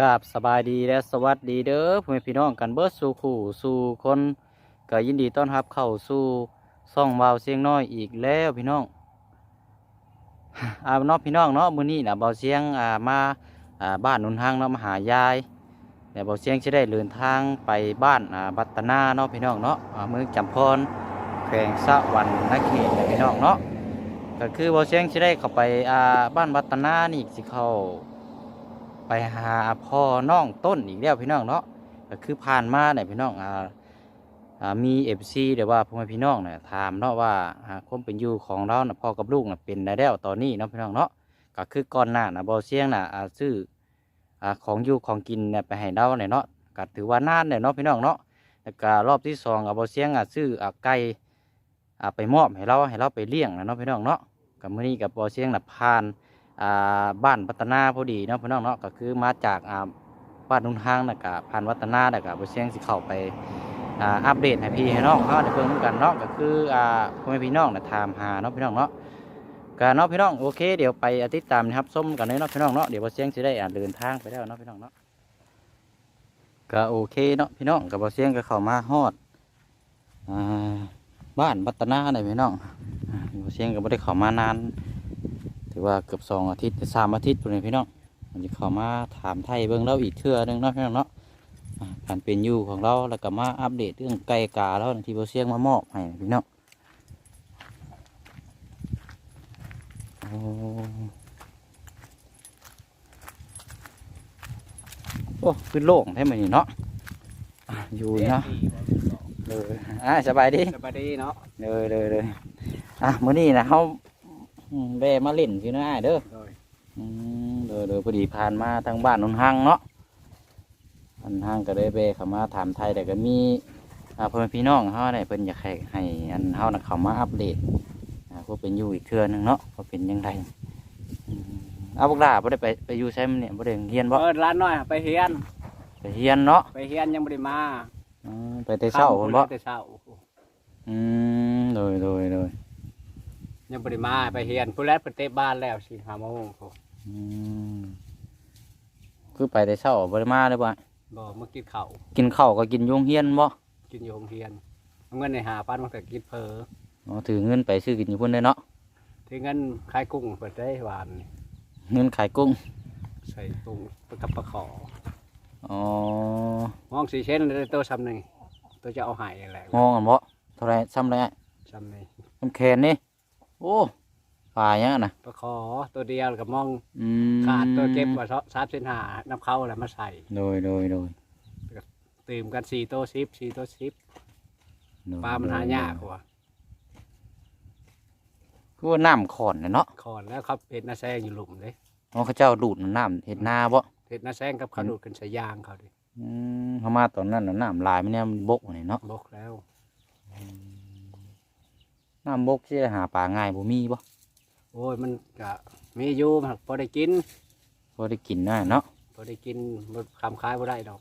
กับสบายดีและสวัสดีเด้อพ่อแม่พี่น้องกันเบิดสู่คู่สู่คนก็ยินดีต้อนรับเข้าสู่ซ่องวาวเสียงน้อยอีกแล้วพี่น้องอาเน้องพี่น้องเนาะมื้อนี้น่ะเบาเสียงอ่ามาอ่าบ้านนุนทางเนาะมาหายายแต่เบาเสียงสิได้เดินทางไปบ้านอ่าบัตนาเนาะพี่น้องเนาะอ่าเมืองจำพรแขวงสะวันนาเขตเนี่ยพี่น้องเนาะก็คือเบาเสียงสิได้เข้าไปอ่าบ้านบัตตนานี่สิเข้า ไปหาพ่อน้องต้นอีกแล้วพี่น้องเนาะก็คือผ่านมาเนี่ยพี่น้องอ่าอ่ามีเอฟซีเดี๋ยวว่าพ่อแม่พี่น้องเนี่ยถามเนาะว่าความเป็นอยู่ของเราน่ะพ่อกับลูกน่ะเป็นได้แล้วตอนนี้เนาะพี่น้องเนาะก็คือก่อนหน้านะบอเสียงน่ะอ่าซื้ออ่าของอยู่ของกินเนี่ยไปให้เราเนี่ยเนาะก็ถือว่านานเนี่ยเนาะพี่น้องเนาะแล้วก็รอบที่สองกับบอเสียงอะซื้ออ่าไก่อ่าไปมอบให้เราให้เราไปเลี้ยงนะเนาะพี่น้องเนาะกับมื้อนี้กับบอเสียงน่ะผ่าน บ้านพัฒนาพอดีเนาะพี่น้องเนาะก็คือมาจากบ้านนุ่นทางนะกะผ่านวัฒนาแล้วก็ไปเชียงสิเข้าไปอัปเดตให้พี่ให้น้องเขาในเพิ่งนำกันเนาะก็คือพ่อแม่พี่น้องนะถามหาเนาะพี่น้องเนาะก็เนาะพี่น้องโอเคเดี๋ยวไปติดตามนะครับส้มกันเลยเนาะพี่น้องเนาะเดี๋ยวไปเชียงสิได้อ่าเดินทางไปแล้วเนาะพี่น้องเนาะก็โอเคเนาะพี่น้องกับเชียงก็เข้ามาฮอดบ้านพัฒนาเลยพี่น้องอ่าบ่เชียงก็ไม่ได้เข้ามานาน ถือว่าเกือบสองอาทิตย์สามอาทิตย์ปุ่นเลยพี่น้องมันจะเข้ามาถามไทยเบื้องเราอีกเทื่อหนึงเนาะพี่น้องเนาะอ่าการเป็นอยู่ของเราแล้วก็มาอัปเดตเรื่องไก่กาแล้วที่โบเซียงมามอบให้พี่น้องโอ้โอ้คือโล่งแท้เหมือนนี่เนาะอะอยู่เนาะเลยอะสบายดีสบายดีเนาะเลยเลยเลยอะมื้อนี้นะเขา อืมแวะมาเล่นพี่น้าเด้อโดยอืมเด้อเด้อพอดีผ่านมาทางบ้านนนห้างเนาะอันห้างก็เลยแวะเข้ามาถามไทยแต่ก็มีอ่าพ่อแม่พี่น้องเขาได้เพิ่นอยากให้ให้อันเฮาน่ะเข้ามาอัปเดตอ่าว่าเป็นอยู่อีกเทื่อหนึงเนาะว่าเป็นยังไงอืมเอาพวกลาบ่ได้ไปไปอยู่ใช้มันเนี่ยบ่ได้เรียนบ่เปิดร้านน้อยไปเฮียนไปเรียนเนาะไปเฮียนยังไม่ได้มาอืมไปแต่เช้าพุ่นบ่ แต่เช้าอืมโดยโดยโดย ยังไม่ได้มาไปเฮียนผู้แรกไปเตะบ้านแล้วสิหาโมงพออืมคือไปแต่เช้าบ่ได้มาเลยบ่บ่มากินข้าวกินข้าวก็กินอยุงเฮียนบ่กินอยู่โรงเรียนเอาเงินในหาปันมันก็กินเพออ๋อถือเงินไปซื้อกินอยู่พุ่นเลยเนาะที่เงินขายกุ้งเปิดได้หวานนี่เงินขายกุ้งใส่กุ้งกับปลาขออ๋อมองสีเช่นเลยตัวซ้ำหนึ่งตัวจะเอาใหายอะไรห้องกันบ่เท่าไหรซ้ำไรซ้ำหนึ่งน้ำแคนนี่ โอ้ปลายังนะปลาขอตัวเดียวกับมองอืมขาดตัวเก็บว่าสามเส้นหาน้ำเข้าอะไรมาใส่โดยโดยโดยตื่มกันสี่โต๊ะซิปสี่โต๊ะซิปโดยปลามันหายากกว่าคือว่าน้ำขอนน่ะเนาะขอนแล้วครับเห็ดนาแซงอยู่หลุมเลยอ๋อเขาเจ้าดูดน้ำเห็ดนาบ่เห็ดนาแซงกับเขาดูดกันใส่ยางเขาดิอืมเขามาตอนนั้นน่ะน้ำลายมันเนี่ยมันบกนี่เนาะบกแล้ว น้ำบกที่หาปลาง่ายบ่มีบ่โอ้ยมันก็มีอยู่มันพอได้กินพอได้กินนะเนาะพอได้กินบ่คำคายพอได้ดอก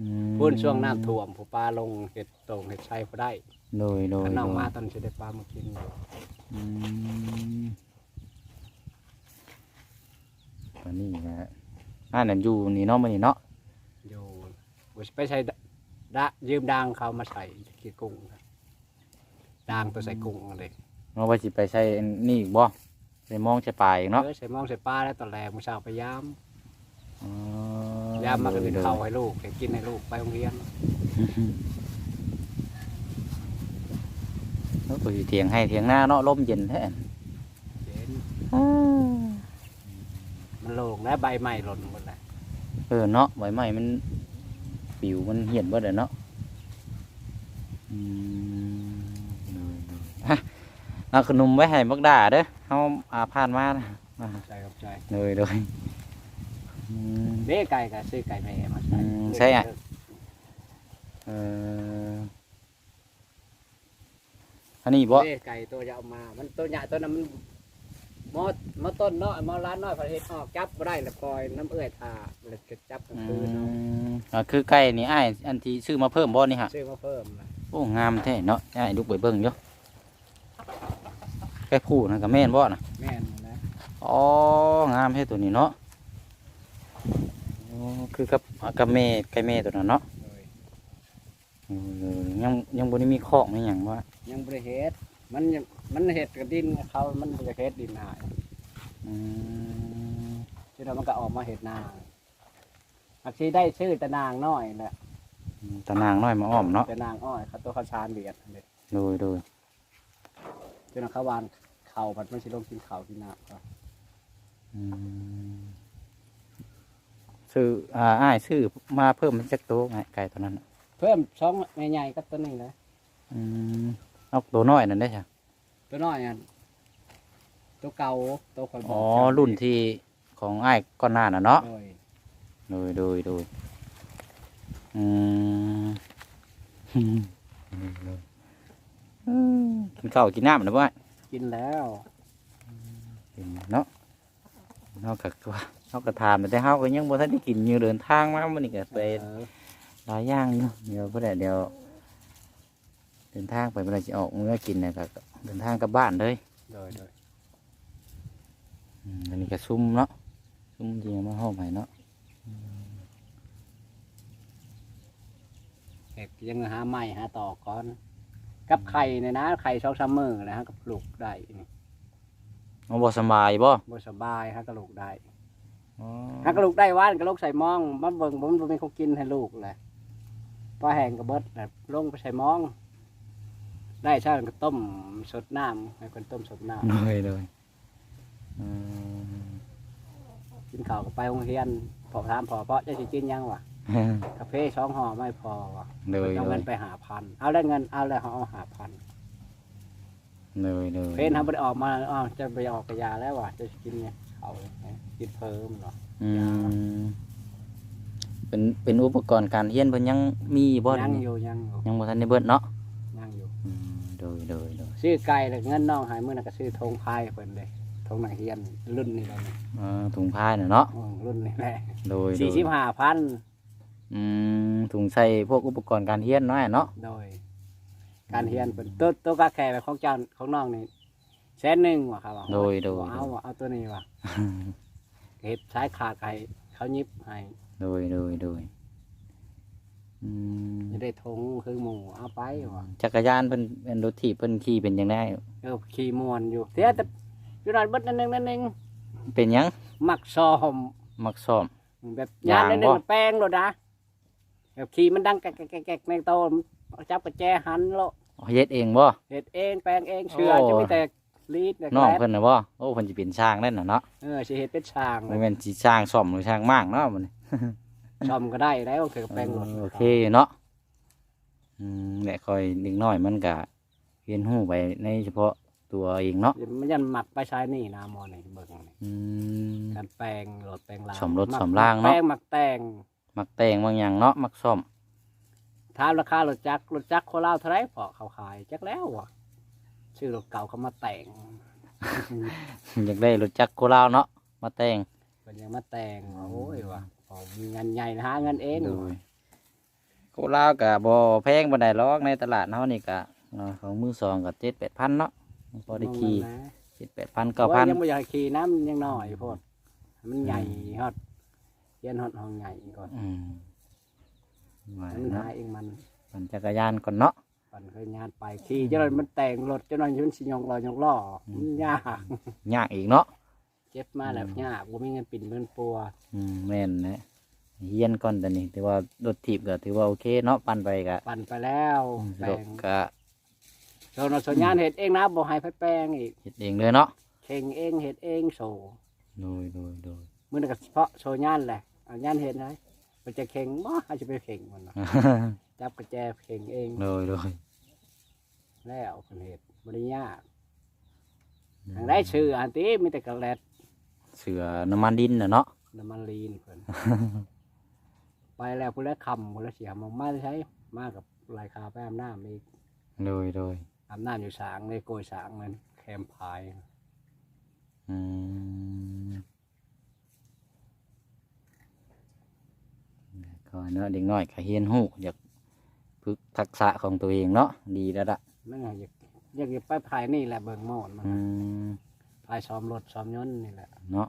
อืมพุ่นช่วงน้ำท่วมผู้ปลาลงเห็ดตรงเห็ดไช่พอได้โดยโดยถ้าน้องโดยมาตอนจะได้ปลามากินอยู่อืมตอนนี้นะฮะอ่านั่นอยู่นี่เนาะมันนี่เนาะอยู่บ่สิไปใช้ดดะยืมดางเขามาใส่ขี้กุ้งครับ ดางตัวใส่กุ้งเลยเนาะว่าสิไปใช้อันนี่อีกบ่ไปมองใช้ปลาอีกเนาะเออใส่หมองใส่ปลาแล้วตอนแรกมื้อเช้าไปยามอ๋อยามมาก็กินโดยข้าวให้ลูกให้กินให้ลูกไปโรงเรียนแล้วก็สิเถียงให้เถียงหน้าเนาะลมเย็นแท้เห็นมันโล่งและใบไม้หล่นหมดเลยเออเนาะใบไม้มันปิวมันเหี่ยนเบ่ได้เนาะอืมอะ เอาขนมไว้ให้บักดาเด้อเฮาอาผ่านมานะอ่าใจกับใจเลยเลยอืม เบ้ไก่กับซื้อไก่แม่มาใส่อืมใช่อะ เอออันนี้บ่ เบ้ไก่ตัวจะเอามา มันตัวใหญ่ตัวนั้นมันมอมอต้นเนาะมอร้านน้อยพอเฮ็ดออกจับบ่ได้แล้วปล่อยน้ำเอื้อยทาเลยจะจับกลางอืคืนเนาะมอ่าคือไก่นี่อ้ายอันที่ซื้อมาเพิ่มบ่นี่ฮะซื้อมาเพิ่มนะโอ้งามแท้เนาะอ้ายลูกไปเบิ่งอยู่ ไก่ผู้นะก็แม่นบ่นะแม่นนะอ๋องามแท้ตัวนี้เนาะโอ้คือกับกับแม่ไก่แม่ตัวนั้นเนาะโดยเออยังยังบ่ได้มีคอกไม่หยังว่า ยังบริเฮ็ดมันยังมันเห็ดกับดินเขามันบริเฮ็ดดินหายอืมที่เรามันก็ออกมาเห็ดนาอักที่ได้ชื่อตะนางน้อยแหละตะนางน้อยมาอ้อมเนาะตะนางอ้อยเขาตัวเขาชานเบียดอันนี้โดยโดย จนเขาวานเข่ามันไม่ใช่ลงกินเข่าวกินน้ำครับอืมซื้ออ่าอ้ายซื้อมาเพิ่มมันจักโตไงไก่ตัวนั้นน่ะเพิ่มช่องใหญ่ๆกับตัวนี้เลยอืมเอาตัวน้อยนั่นได้ใช่ตัวน้อยอันตัวเก่าตัวคอยบกอ๋อเจ้ารุ่นที่ของอ้ายก้อนหน้าน่ะเนาะ โดยโดยโดยโดยอืมอืม กินข้าวกินน้ำนะบ่อ้ายกินแล้วกินเนาะนอกจากว่าเฮาก็ถามแต่เฮาก็ยังบ่ทันได้กินอยู่เดินทางมามื้อนี้ก็ไปเออหลายอย่างอยู่เดี๋ยวบ่ได้เดี๋ยวเดินทางไปเมื่อไรสิออกมื้อกินเนี่ยก็เดินทางกลับบ้านเลยโดยโดยอืมอันนี้ก็ซุ่มเนาะซุ่มจริงมาห้องใหม่เนาะเห็ดยังหาไม้หาต่อก่อน กับไข่เนี่ยนะไข่ช่องซัมเมอร์นะฮะกับปลูกได้นี่เอาบ่สำบายบ่บ่สบายฮะกระลูกได้อ๋อฮะกระลูกได้ว่านกระลูกใส่หมองมาเบิ่งผมบ่มีเขากินให้ลูกเลยปลาแห้งกระเบิดน่ะลงไปใส่หมอง ได้ใช่ก็ต้มสดน้ำให้คนต้มสดน้เลยเลยอืมำกินข้าวก็ไปโรงเรียนพอถามพอเพราะจะสิกินยังวะ กาแฟสองห่อไม่พอวะเลยเอาเลเงิยนไปหาพันเอาแล้วเงินเอาแล้วเขาเอาหาพันเลยเลยเพนทำไปออกมาอ้าวจะไปออกกระยาแล้ววะจะกินเนี่ยเขากินเพิ่มเหรออืมเป็นเป็นอุปกรณ์การเรียนเพิ่นยังมีบ่ยังนี่อยู่ยังอยู่ยังบ่ทันได้เบิดเนาะยังอยู่ อืมโดยโดยโดยซื้อไก่เลยเงินน้องหายมื่อนั้นก็ซื้อธงพายเพิ่นเลยธงหนังเฮียนรุ่นนี้เลยอ่าถุงผ้าน่ะเนาะอืมรุ่นนี้แหละโดยโดสี่ยสิบห้าพัน อืมถุงใส่พวกอุปกรณ์การเรียนเนาะเนาะโดย การเฮียนเป็นตัวตัวกาแข่ของเจ้าของน้องนี่แสนหนึ่งว่ะครับโดยโดยบ่เอาว่ะเอาตัวนี้ว่ะเห็ดสายขาดไก่เขายิบให้โดยโดยโดยอืมจะได้ธงคือหมูเอาไปว่ะจักรยานเพิ่นเป็นรถถีบเพิ่นขี่เป็นยังไงเออขี่มวนอยู่เสียแต่อยู่นั่นเบิดนั่นนึงนั่นนึงเป็นหยังมักซ้อมมักซ้อมแบบยางยานนั่นนึงบ่แป้งโลดนะ แบบขี่มันดังแกะแกะแกะแกะในโตเอาจับกระแจหันโลเฮ็ดเองบ่เห็ดเองแปลงเองเชื่อโอ้จะมีแต่ลีดเนี่ยน้องแกลบเพิ่นน่ะบ่โอ้เพิ่นสิเป็นช่างนั่นน่ะเนาะเออสิเห็ดเป็นช่างบ่แม่นสิช่างซ่อมหรือช่างมากเนาะมันชมก็ได้แล้วคือแปลงรถโอเคเนาะอืมแหละคอยเด็กน้อยมันก็เรียนรู้ไปในเฉพาะตัวเองเนาะมันยันหมักไปใช้นี่นะหมอนี่เบิ่งนี่อืมการแปลงรถแปลงรางซ่อมรถหกซ่อมรางเนาะแปลงหมักแต่ง มักแต่งบางอย่างเนาะมักซ่อมถามราคารถจักรรถจักรโคราชเท่าไหรพอเขาขายจักแล้วอะชื่อรถเก่าเขามาแต่ง อยากได้รถจักรโคราชเนาะมาแต่งเป็นยังมาแต่งว่าโอ้ยว่ะพอมีเงินใหญ่นะหาเงินเองโดยโคราชก็บ่แพงบ่ได้หรอกในตลาดเฮานี่ก็เนาะของมือสองก็7-8,000เนาะพอได้ขี่นะ7-8,000โอ้ยยัง9,000ไม่อยากขี่น้ำยังน้อยโพดมันใหญ่ฮอด เย็นฮอดห้องใหญ่ก่อนอืมว่าให้มันเนาะหาเองมันปั่นจักรยานก่อนเนาะ ปั่นเคยงานไปขี่เจ้าหน่อยมันแต่งรถเจ้าหน่อยมันสิยองลอยยองล้ออม มันยากยากอีกเนาะเจ็บมาแล้วอืมยากว่ามีเงินปิ่นเงินปัวอืมแม่นนะเฮียนก่อนแต่นี่ถือว่ารถถีบก็ถือว่าโอเคเนาะปั่นไปก็ปั่นไปแล้วแปลรถงก็โซนส่วนงานเห็ดเองนะบ่ให้ไปแปลงอีกเฮ็ดเองเลยเนาะเข่งเองเห็ดเองโซ โดยโดยโดย มือนั้นก็เฉพาะโซงานแหละเอางานเห็ดนะมันจะเข่งบ่อาจจะไปเข่งมันวะจับกระแจเข่งเองโดยโดยแล้วคนเห็ดบริยากทางได้ชื่ออันตีมีแต่กระแลดเสือน้ำมันดินน่ะเนาะน้ำมันลีนเพิ่นไปแล้วพุ่นแล้วคำพุ่นแล้วเสียมองมาใช้มากับลายคาไปอาบน้ำอีกโดยโดยอาบน้ำอยู่สางในโกยสางมันแคมพาย อืม ก็เนาะเด็กน้อยก็เฮียนฮู้อยากฝึกทักษะของตัวเองเนาะดีแล้วล่ะนั่นไงอยากอยากจะไปพายนี่แหละเบิ่งโมดมันอืมพายซ้อมรถซ้อมยนต์นี่แหละเนาะ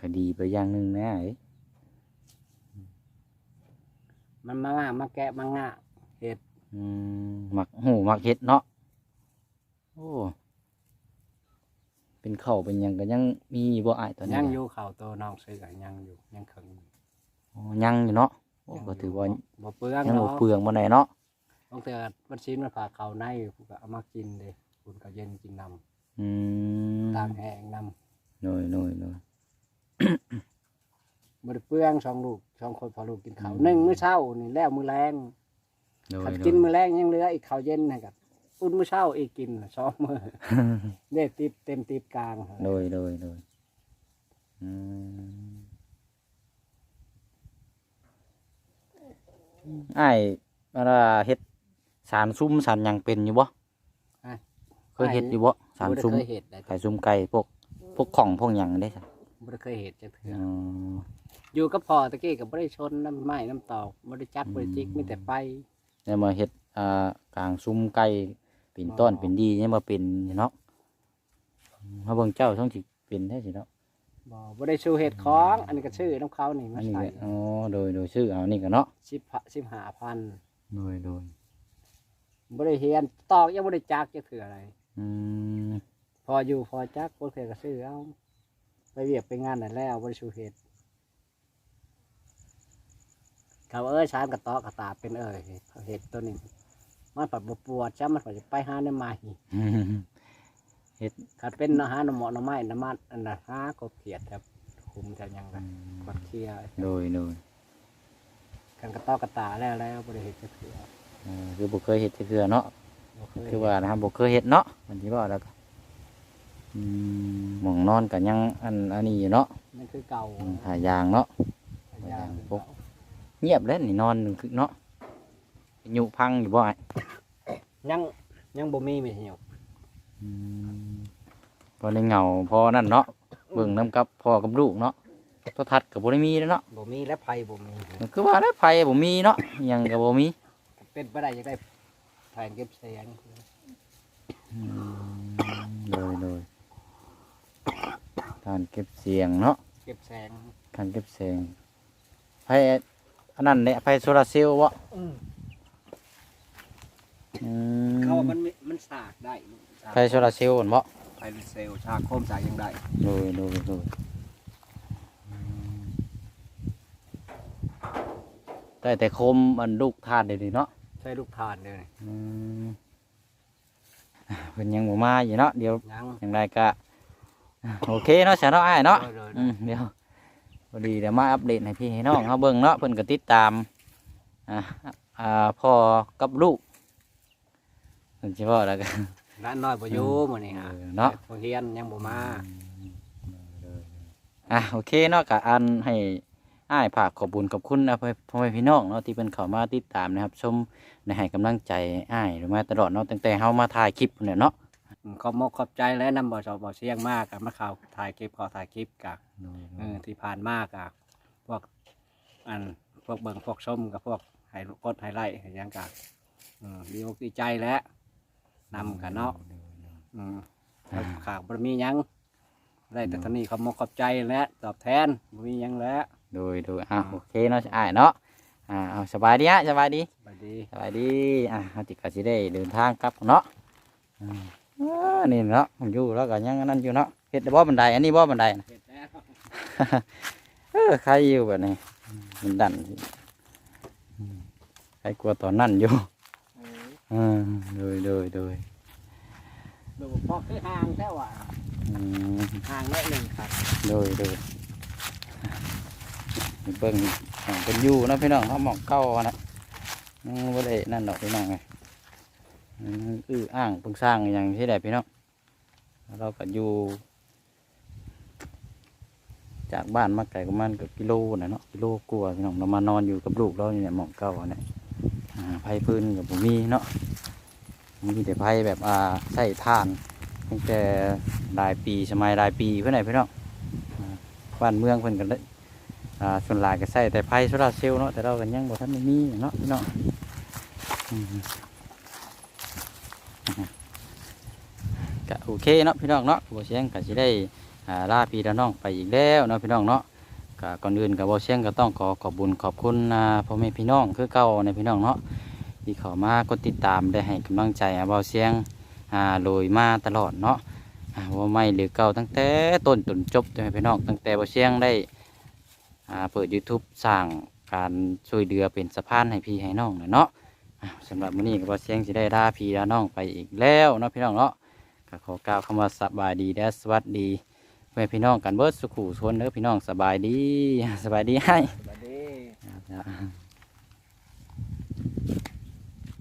ก็ดีไปอย่างหนึ่งนะเอ้ยมันมาง่ามาแกะมาง่าเห็ดอืมหมักหูหมักเห็ดเนาะโอ้เป็นข้าวเป็นหยังก็ยังมีบ่อายตอนนี้ยังนะอยู่เขาตัวน้องซื้อกันยังอยู่ยังเคิงอยู่อ๋อ ยังอยู่เนาะโอ้ยังก็ถือว่าบ่เปลืองยังบ่เนาะเปลืองบ่ไหนเนาะบางเทื่อมันชิ้นมันผ่าเขาในกูก็เอามากินเด้คุณก็เย็นกินนำอืมตามแห้งนำหน่อยหน่อยหน่อยบ่ได้เปลืองสองลูกสองคนพอลูกกินข้าวอืมหนึ่งมื้อเช้านี่แล้วมื้อแรงหน่อยขัดหน่อยกินมื้อแรงยังเหลืออีกข้าวเย็นให้กับอุ่นมื้อเช้าอีกกินสองมื้อ เด้ติบเต็มติบกลางโดยโดยโดยอืม ไอ้ายมาว่าเฮ็ดสารซุ้มสารหยังเป็นอยู่บ่เคยเฮ็ดอยู่บ่สารบ่ได้ซุ้มเคยเฮ็ดได้ไก่ซุ้มไก่พวกพวกของพวกหยังได้จ้ะบ่ได้เคยเฮ็ดจักเทื่ออ๋อ อยู่กับพ่อตะกี้ก็บ่ได้ชนน้ำไม้น้ำตอกบ่ได้จักบ่ได้จิกอืมมีแต่ไปแล้วมาเฮ็ดอ่ากลางซุ้มไก่เป็นต้นอ๋อ เป็นดีเนี่ยมาเป็นเนาะเฮาเบิ่งเจ้าต้องสิเป็นแท้สิเนาะ บ่บ่ได้ชูเฮ็ดของ อันนี้ก็ชื่อน้ำเขานี่อัมานนี้ใส่ก็อ๋อโดยโดยชื่อเอานี่ก็เนาะ10 15,000โดยโดยบ่ได้เฮียนตอกยังบ่ได้จักจักเทื่ออะไร อืมพออยู่พอจักบ่เคยก็ซื้อเอาไปเวียกไปงานนั่นแล้วบ่ได้ชูเฮ็ดเขาเอ้ยชานกระตอกกระตาเป็นเอ้ยเขาเฮ็ดตัวนี้มันปัดบ่ปวดจ้ามันปัดจะไปหาในไม้ คันเป็นอาหารน้ำหมอน้ำไม้น้ำมันอันน่ะหากบเขียดครับคุมแถวยังไงบัดเคลียร์โดยโดยกันกระตอกกระตาแล้วแล้วบริเหตุจะเถื่อเออคือบ่เคยเฮ็ดจักเทื่อเนาะบ่เคยคือว่านะครับบ่เคยเฮ็ดเนาะมันสิว่าแล้วก็อืมหมองนอนก็ยังอันอันนี้อยู่เนาะนั่นคือเก่าอืมหายางเนาะยางพวกเงียบแล้วนี่นอนคือเนาะอยู่พังอยู่บ่ไอ้ยังยังบ่มีไม่ใช่หรอกอืม พอได้เหงาพอนั่นเนาะเบิ่งน้ำกับพ่อกับลูกเนาะโทรทัศน์ก็บ่ได้มีแล้วเนาะบ่มีและไผบ่มีคือว่าแล้วไผบ่มีเนาะอิหยังก็บ่มีเป็นไปได้ยังได้แผนเก็บเสียงอืมโดยโดยการเก็บเสียงเนาะเก็บแสงการเก็บเสียงไผอันนั้นเนี่ยไผโซลาร์เซลล์บ่อืมเขาว่ามันมีมันสากได้ ไฟโซลาร์เซลล์เห็นบ่ไฟเซลล์ชากโคมสากยังได้โดยโดยโดยแต่แต่โคมมันลูกทานเดี๋ยวนี้เนาะใช้ลูกทานเลยอืมอะเพิ่นยังบ่มาอยู่เนาะเดี๋ยว ยัง อย่างไรก็อะโอเคเนาะฉันเนาะอ้ายเนาะโดยอืมเดี๋ยวพอดีเดี๋ยวมาอัปเดตให้พี่ให้น้องเขาเบิ่งเนาะเพิ่นก็ติดตามอ่าอ่าพ่อกับลูกเพิ่นสิว่าแล้วกันๆ ร้านน้อยบ่อยู่มื้อนี้ฮะเออเนาะโรงเรียนยังบ่มาอะโอเคเนาะกะอันให้อ้ายฝากขอบคุญขอบคุณนะพ่อพ่อแม่พี่น้องเนาะที่เป็นเข้ามาติดตามนะครับ ชมในให้กำลังใจอ้ายหรือมาตลอดเนาะตั้งแต่เฮามาถ่ายคลิปเนี่ยเนาะอืมขอบมกขอบใจและนำบ่ชบ่เสียงมากกับมาข่าวถ่ายคลิปขอถ่ายคลิปกะเออที่ผ่านมากอะพวกอันพวกเบิ่งพวกชมกับพวกไฮกดไฮไลท์ให้หยังกะอืมดีอกดีใจแล้ว นำกันเนาะอืมแล้วขากบ่มีหยังได้แต่เท่านี้ขอบมกขอบใจและตอบแทนบ่มีหยังแล้วโดยโดยอะโอเคเนาะอ้ายเนาะอ่าเอาสบายดีฮะสบายดีสวัสดีสบายดีอะเฮาติก็สิได้เดินทางกลับเนาะอืมอ่านี่เนาะมันอยู่แล้วก็ยังอันนั้นอยู่เนาะเฮ็ดได้บ่บันไดอันนี้บ่บันไดนะเสร็จแล้วเออใครอยู่แบบนี้มันดันอืมใครกลัวตอนนั้นอยู่ อืมโดยโดยโดยดูพอคือห่างแค่ว่าอืมห่างนิดหนึ่งครับโดยโดยเบิ่งอ่าเป็นอยู่เนาะพี่น้องเขาหมองเก้าอะนะอืมบ่ได้นั่นดอกพี่น้องไงอืมอื้ออ้างเพิ่งสร้างอย่างที่ใดพี่น้องเราก็อยู่ จากบ้านมาไกลประมาณเกับกิโลนะเนาะกิโลกลัวาพี่น้องเรามานอนอยู่กับลูกเราเนี่ยหมองเก้าอะเนี่ยอ่า ไผ่พื้นกับผมมีเนาะมีแต่ไผ่แบบอ่าใส่ท่านตั้งแต่หลายปีสมัยหลายปีเพื่อนไหนพี่น้องอ่าบ้านเมืองเพิ่นกันเลยอ่าส่วนหลายก็ใส่แต่ไผ่โซลาเซลล์เนาะแต่เรากันยังบ่ทันได้มีเนาะพี่น้องก็โอเคเนาะพี่น้องเนาะบ่เสียงก็สิได้อ่าลาพี่และน้องไปอีกแล้วเนาะพี่น้องเนาะ ก็ก่อนอื่นกับบ่เชียงก็ต้องขอขอบบุญขอบคุณพ่อแม่พี่น้องคือเก่าในพี่น้องเนาะที่เข้ามากดติดตามได้ให้กำลังใจอ่าบ่เชียงอ่าโดยมาตลอดเนาะว่าไม่หรือเก่าตั้งแต่ต้นจนจบใช่ไหมพี่น้องตั้งแต่บ่เชียงได้อ่าเปิด YouTube สร้างการช่วยเหลือเป็นสะพานให้พี่ให้น้องเนาะอ่าสำหรับมื้อนี้ก็บ่เชียงสิได้ลาพี่ลาน้องไปอีกแล้วเนาะพี่น้องเนาะก็ขอกล่าวคำว่าสบายดีและสวัสดี แม่พี่น้องกันเบิดสุขุชวนเด้อพี่น้องสบายดีสบายดีให้ สวัสดี ครับ